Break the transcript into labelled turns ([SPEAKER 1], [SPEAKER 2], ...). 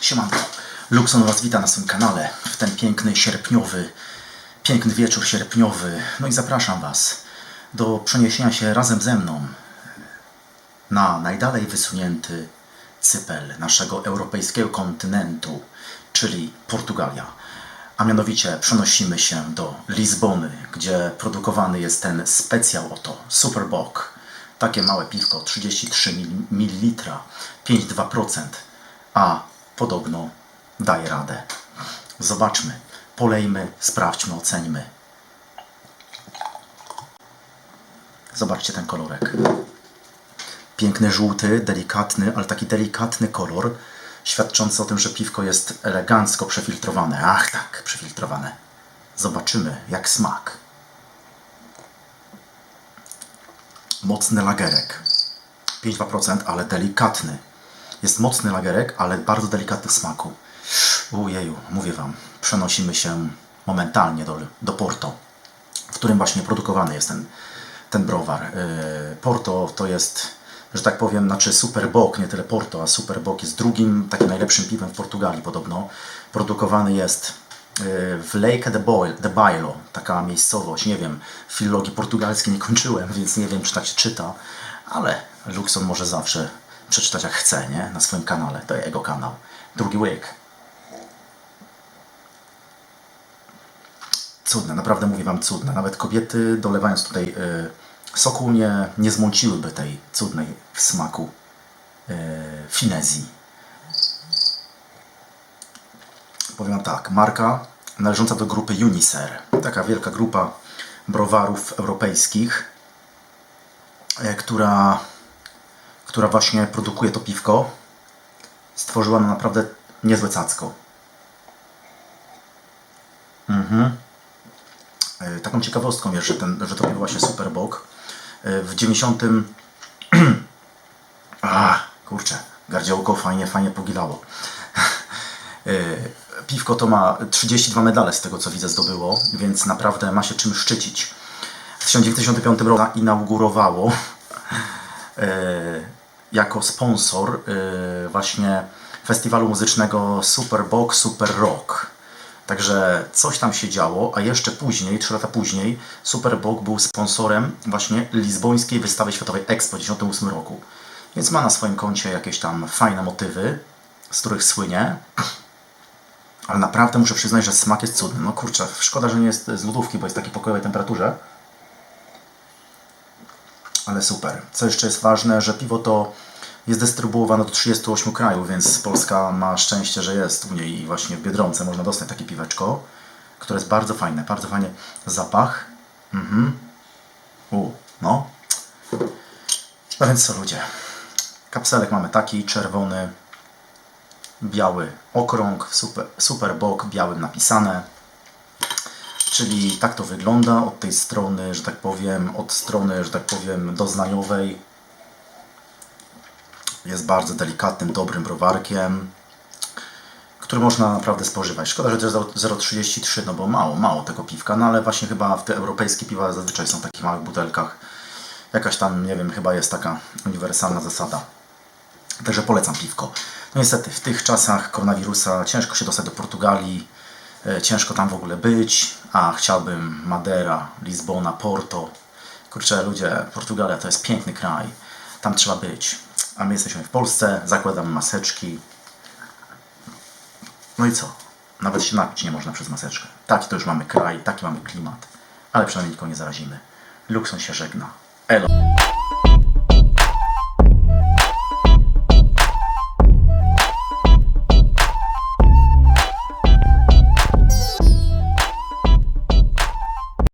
[SPEAKER 1] Siemanko, Luxon Was wita na swym kanale w ten piękny sierpniowy, piękny wieczór sierpniowy. No i zapraszam Was do przeniesienia się razem ze mną na najdalej wysunięty cypel naszego europejskiego kontynentu, czyli Portugalia. A mianowicie przenosimy się do Lizbony, gdzie produkowany jest ten specjał oto, Superbock. Takie małe piwko, 33 ml, 5,2%, a podobno daje radę. Zobaczmy, polejmy, sprawdźmy, oceńmy. Zobaczcie ten kolorek. Piękny żółty, delikatny, ale taki delikatny kolor, świadczący o tym, że piwko jest elegancko przefiltrowane. Ach tak, przefiltrowane. Zobaczymy, jak smak. Mocny lagerek. 5,2%, ale delikatny. Jest mocny lagerek, ale bardzo delikatny w smaku. Ujeju, mówię Wam, przenosimy się momentalnie do, do Porto, w którym właśnie produkowany jest ten, ten browar. Yy, Porto to jest, że tak powiem, znaczy Superbock, nie tyle Porto, a Superbock jest drugim takim najlepszym piwem w Portugalii podobno. Produkowany jest yy, w Lake de, Boil, de Bailo, taka miejscowość, nie wiem, filologii portugalskiej nie kończyłem, więc nie wiem, czy tak się czyta, ale Luxon może zawsze przeczytać jak chce, nie? Na swoim kanale. To jego kanał. Drugi łyk. Cudne, naprawdę mówię Wam cudne. Nawet kobiety dolewając tutaj y, soku nie, nie zmąciłyby tej cudnej w smaku y, finezji. Powiem tak, marka należąca do grupy Uniser. Taka wielka grupa browarów europejskich, e, która która właśnie produkuje to piwko, stworzyła naprawdę niezłe cacko. Mhm. Taką ciekawostką jest, że, ten, że to piwo właśnie Superbock e, w 90. A, kurczę, gardziołko fajnie, fajnie pogilało. E, Piwko to ma 32 medale z tego co widzę zdobyło, więc naprawdę ma się czym szczycić. W 1995 roku inaugurowało e, jako sponsor właśnie festiwalu muzycznego Super Box Super Rock. Także coś tam się działo, a jeszcze później, trzy lata później, Super Bock był sponsorem właśnie lizbońskiej wystawy światowej Expo w 1998 roku. Więc ma na swoim koncie jakieś tam fajne motywy, z których słynie. Ale naprawdę muszę przyznać, że smak jest cudny. No kurczę, szkoda, że nie jest z lodówki, bo jest w takiej pokojowej temperaturze ale super. Co jeszcze jest ważne, że piwo to jest dystrybuowane do 38 krajów, więc Polska ma szczęście, że jest u niej i właśnie w Biedronce można dostać takie piweczko, które jest bardzo fajne, bardzo fajnie zapach. Mhm. U, no. No więc co ludzie, kapselek mamy taki, czerwony, biały okrąg, super, super bok, białym napisane. Czyli tak to wygląda od tej strony, że tak powiem, od strony, że tak powiem, doznaniowej. Jest bardzo delikatnym, dobrym browarkiem, który można naprawdę spożywać. Szkoda, że to jest 0,33, no bo mało, mało tego piwka, no ale właśnie chyba te europejskie piwa zazwyczaj są w takich małych butelkach. Jakaś tam, nie wiem, chyba jest taka uniwersalna zasada. Także polecam piwko. No niestety, w tych czasach koronawirusa ciężko się dostać do Portugalii, e, ciężko tam w ogóle być, a chciałbym Madeira, Lizbona, Porto. Kurczę, ludzie, Portugalia to jest piękny kraj, tam trzeba być. A my jesteśmy w Polsce, zakładamy maseczki. No i co? Nawet się napić nie można przez maseczkę. Taki to już mamy kraj, taki mamy klimat, ale przynajmniej nikogo nie zarazimy. Luxon się żegna. Elo.